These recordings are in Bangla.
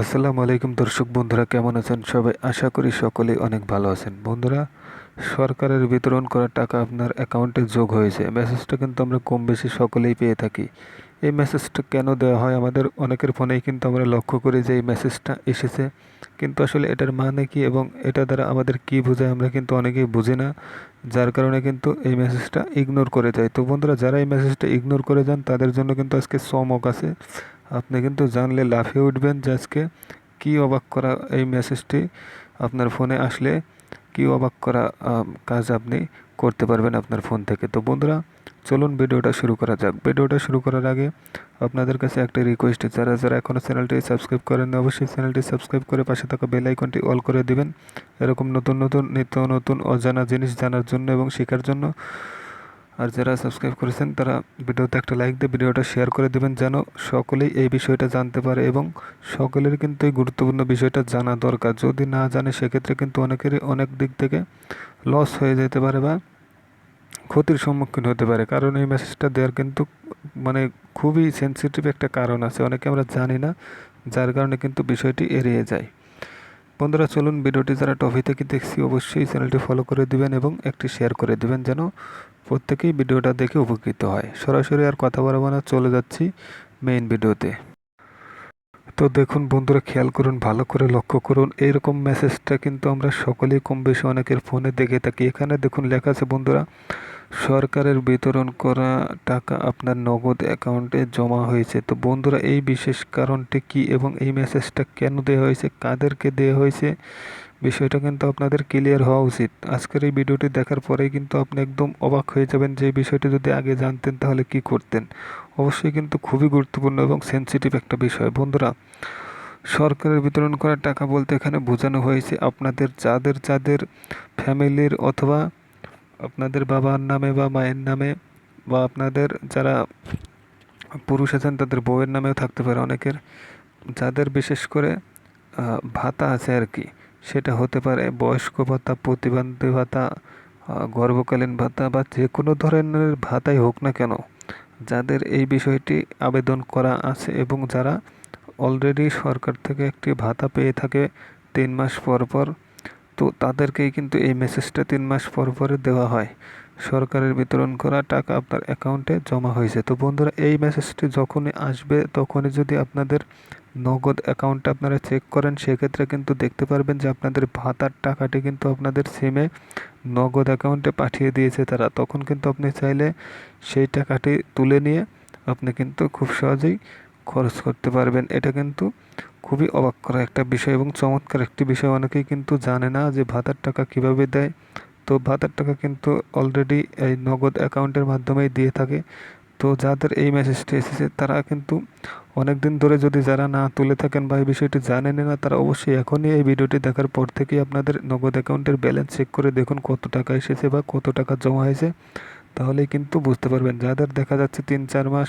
আসসালামু আলাইকুম দর্শক বন্ধুরা, কেমন আছেন সবাই? আশা করি সকলেই অনেক ভালো আছেন। বন্ধুরা, সরকারের বিতরণ করা টাকা আপনার অ্যাকাউন্টে যোগ হয়েছে। মেসেজটা কিন্তু আমরা কম বেশি সকলেই পেয়ে থাকি। এই মেসেজটা কেন দেওয়া হয়? আমাদের অনেকের ফোনেই কিন্তু আমরা লক্ষ্য করি যে এই মেসেজটা এসেছে। কিন্তু আসলে এটার মানে কি এবং এটা দ্বারা আমাদের কি বোঝায় আমরা কিন্তু অনেকেই বুঝি না। যার কারণে কিন্তু এই মেসেজটা ইগনোর করে যায়। তো বন্ধুরা, যারা এই মেসেজটা ইগনোর করে যান, তাদের জন্য কিন্তু আজকে চমক আছে। আপনি কিন্তু জানলে লাফিয়ে উঠবেন যে আজকে কী অবাক করা এই মেসেজটি আপনার ফোনে আসলে। কী অবাক করা কাজ আপনি করতে পারবেন আপনার ফোন থেকে। তো বন্ধুরা, চলুন ভিডিওটা শুরু করা যাক। ভিডিওটা শুরু করার আগে আপনাদের কাছে একটা রিকোয়েস্ট যারা যারা এখনও চ্যানেলটি সাবস্ক্রাইব করেন অবশ্যই চ্যানেলটি সাবস্ক্রাইব করে পাশে থাকা বেল আইকনটি অল করে দিবেন। এরকম নতুন নতুন, নিত্য নতুন অজানা জিনিস জানার জন্য এবং শেখার জন্য আর যারা সাবস্ক্রাইব করেছেন, তারা ভিডিওতে একটা লাইক দিয়ে ভিডিওটা শেয়ার করে দেবেন, যেন সকলেই এই বিষয়টা জানতে পারে এবং সকলের কিন্তু এই গুরুত্বপূর্ণ বিষয়টা জানা দরকার। যদি না জানে, সেক্ষেত্রে কিন্তু অনেকেরই অনেক দিক থেকে লস হয়ে যেতে পারে বা ক্ষতির সম্মুখীন হতে পারে। কারণ এই মেসেজটা দেওয়ার কিন্তু মানে খুবই সেন্সিটিভ একটা কারণ আছে, অনেকে আমরা জানি না, যার কারণে কিন্তু বিষয়টি এড়িয়ে যায়। বন্ধুরা, চলুন ভিডিওটি যারা টপি থেকে দেখছি, অবশ্যই চ্যানেলটি ফলো করে দিবেন এবং একটি শেয়ার করে দিবেন, যেন প্রত্যেকেই ভিডিওটা দেখে উপকৃত হয়। সরাসরি আর কথা বলব না, চলে যাচ্ছি মেইন ভিডিওতে। তো দেখুন বন্ধুরা, খেয়াল করুন, ভালো করে লক্ষ্য করুন। এইরকম মেসেজটা কিন্তু আমরা সকলেই কম বেশি অনেকের ফোনে দেখে থাকি। এখানে দেখুন লেখা আছে বন্ধুরা, সরকারের বিতরণ করা টাকা আপনার নগদ অ্যাকাউন্টে জমা হয়েছে। তো বন্ধুরা, এই বিশেষ কারণটি কি এবং এই মেসেজটা কেন দেওয়া হয়েছে, কাদেরকে দেওয়া হয়েছে বিষয়টা কিন্তু আপনাদের ক্লিয়ার হওয়া উচিত। আজকের এই ভিডিওটি দেখার পরেই কিন্তু আপনি একদম অবাক হয়ে যাবেন যে বিষয়টি যদি আগে জানতেন তাহলে কি করতেন। অবশ্যই কিন্তু খুবই গুরুত্বপূর্ণ এবং সেন্সিটিভ একটা বিষয়। বন্ধুরা, সরকারের বিতরণ করা টাকা বলতে এখানে বোঝানো হয়েছে আপনাদের যাদের যাদের ফ্যামিলির অথবা আপনাদের বাবার নামে বা মায়ের নামে বা আপনাদের যারা পুরুষ আছেন তাদের বউয়ের নামেও থাকতে পারে। অনেকের যাদের বিশেষ করে ভাতা আছে আর কি। সেটা হতে পারে বয়স্ক ভাতা, প্রতিবন্ধী ভাতা গর্ভকালীন ভাতা বা যে কোনো ধরনের ভাতাই হোক না কেন, যাদের এই বিষয়টি আবেদন করা আছে এবং যারা অলরেডি সরকার থেকে একটি ভাতা পেয়ে থাকে তিন মাস পর পর, তো তাদেরকেই কিন্তু এই মেসেজটা তিন মাস পর পরে দেওয়া হয়। সরকারের বিতরণ করা টাকা আপনার অ্যাকাউন্টে জমা হয়েছে। তো বন্ধুরা, এই মেসেজটি যখনই আসবে, তখনই যদি আপনাদের নগদ অ্যাকাউন্টটা আপনারা চেক করেন, সেক্ষেত্রে কিন্তু দেখতে পারবেন যে আপনাদের ভাতার টাকাটি কিন্তু আপনাদের সিমে নগদ অ্যাকাউন্টে পাঠিয়ে দিয়েছে তারা। তখন কিন্তু আপনি চাইলে সেই টাকাটি তুলে নিয়ে আপনি কিন্তু খুব সহজেই খরচ করতে পারবেন। এটা কিন্তু খুবই অবাক করা একটা বিষয় এবং চমৎকার একটি বিষয়। অনেকেই কিন্তু জানে না যে ভাতার টাকা কীভাবে দেয় তো ভাতার টাকা কিন্তু অলরেডি এই নগদ অ্যাকাউন্টের মাধ্যমেই দিয়ে থাকে। তো যাদের এই মেসেজটি এসেছে, তারা কিন্তু অনেক দিন ধরে যদি যারা না তুলে থাকেন বা এই বিষয়টি জানেন না, তারা অবশ্যই এখনই এই ভিডিওটি দেখার পর থেকেই আপনাদের নগদ অ্যাকাউন্টের ব্যালেন্স চেক করে দেখুন কত টাকা এসেছে বা কত টাকা জমা হয়েছে। তাহলেই কিন্তু বুঝতে পারবেন। যাদের দেখা যাচ্ছে তিন, চার মাস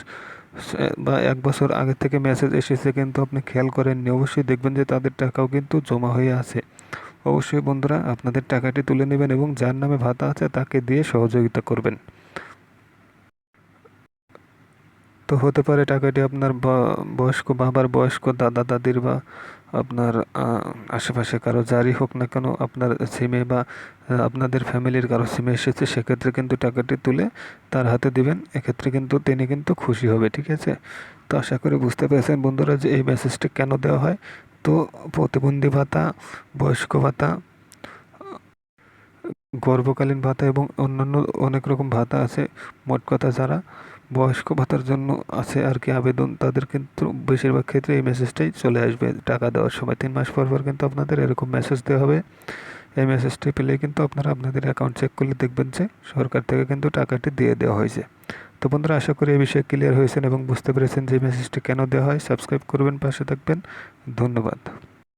বা এক বছর আগে থেকে মেসেজ এসেছে, কিন্তু আপনি খেয়াল করেননি, অবশ্যই দেখবেন যে তাদের টাকাও কিন্তু জমা হয়ে আছে। অবশ্যই বন্ধুরা আপনাদের টাকাটি তুলে নেবেন এবং যার নামে ভাতা আছে তাকে দিয়ে সহযোগিতা করবেন। তো হতে পারে টাকাটি আপনার বয়স্ক বাবার বয়স্ক দাদা, দাদির বা আপনার আশেপাশে কারও জারি হোক না কেন আপনার সিমে বা আপনাদের ফ্যামিলির কারও সিমে এসেছে, সেক্ষেত্রে কিন্তু টাকাটি তুলে তার হাতে দিবেন। এক্ষেত্রে কিন্তু তিনি কিন্তু খুশি হবে, ঠিক আছে? তো আশা করি বুঝতে পেরেছেন বন্ধুরা যে এই মেসেজটি কেন দেওয়া হয়। তো প্রতিবন্ধী ভাতা, বয়স্ক ভাতা, গর্ভকালীন ভাতা এবং অন্যান্য অনেক রকম ভাতা আছে। মোট কথা যারা বয়স্ক ভাতার জন্য আছে আর কি আবেদন, তাদের কিন্তু বেশিরভাগ ক্ষেত্রে এই মেসেজটাই চলে আসবে। টাকা দেওয়ার সময় তিন মাস পর পর কিন্তু আপনাদের এরকম মেসেজ দেওয়া হবে। এই মেসেজটি পেলে কিন্তু আপনারা আপনাদের অ্যাকাউন্ট চেক করলে দেখবেন যে সরকার থেকে কিন্তু টাকাটি দিয়ে দেওয়া হয়েছে। তো বন্ধুরা, আশা করি এই বিষয়ে ক্লিয়ার হয়েছেন এবং বুঝতে পেরেছেন যে মেসেজটি কেন দেওয়া হয়। সাবস্ক্রাইব করবেন, পাশে থাকবেন। ধন্যবাদ।